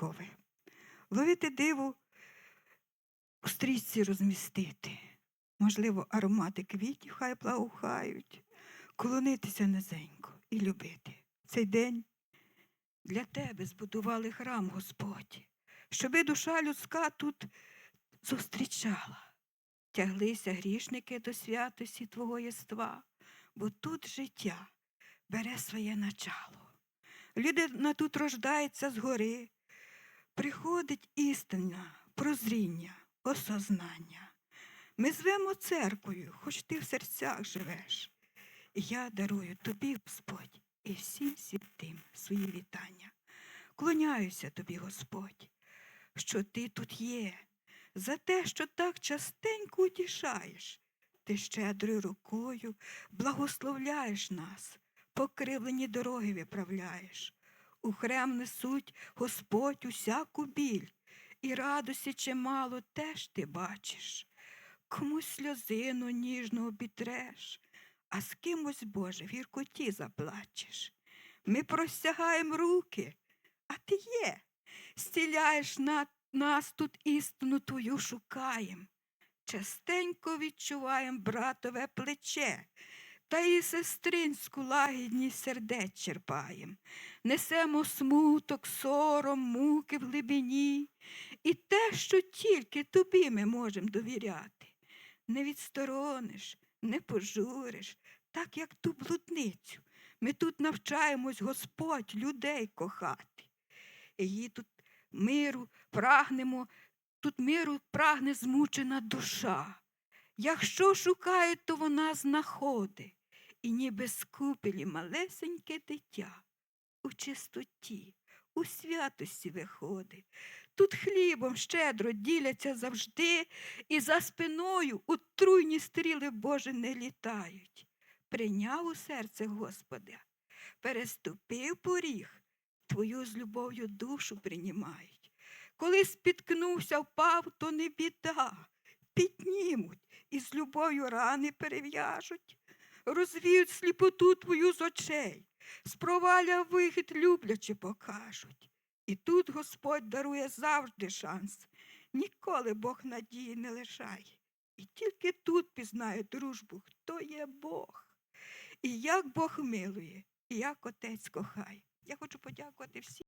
святкове. Ловити диво у стрічці розмістити. Можливо, аромати квітів хай благоухають, колонитися низенько і любити. Цей день для тебе збудували храм, Господь, щоби душа людська тут зустрічала. Тяглися грішники до святості Твого єства, бо тут життя бере своє начало. Людина тут рождається згори, приходить істина, прозріння, осознання. Ми звемо церквою, хоч ти в серцях живеш. Я дарую тобі, Господь, і всім святим свої вітання. Клоняюся тобі, Господь, що ти тут є, за те, що так частенько утішаєш. Ти щедрою рукою благословляєш нас, покривлені дороги виправляєш. У храм несуть Господь усяку біль, і радості чимало теж ти бачиш. Комусь сльозину ніжно обітреш, а з кимось, Боже, в гіркоті заплачеш. Ми простягаємо руки, а ти є, стіляєш на нас тут істину твою шукаєм. Частенько відчуваєм братове плече, та і сестринську лагідність сердець черпаєм. Несемо смуток, сором, муки в глибині, і те, що тільки тобі ми можемо довіряти. Не відсторониш, не пожуриш, так як ту блудницю. Ми тут навчаємось, Господь, людей кохати. Її тут миру прагнемо, тут миру прагне змучена душа. Якщо шукає, то вона знаходить, і ніби з купелі малесеньке дитя у чистоті, у святості виходить. Тут хлібом щедро діляться завжди, і за спиною отруйні стріли Боже не літають. Прийняв у серце Господа, переступив поріг, твою з любов'ю душу приймають. Коли спіткнувся, впав, то не біда, піднімуть і з любов'ю рани перев'яжуть, розвіють сліпоту твою з очей, з проваля вихід люблячи покажуть. І тут Господь дарує завжди шанс. Ніколи Бог надії не лишає. І тільки тут пізнає дружбу, хто є Бог. І як Бог милує, і як Отець кохає. Я хочу подякувати всім.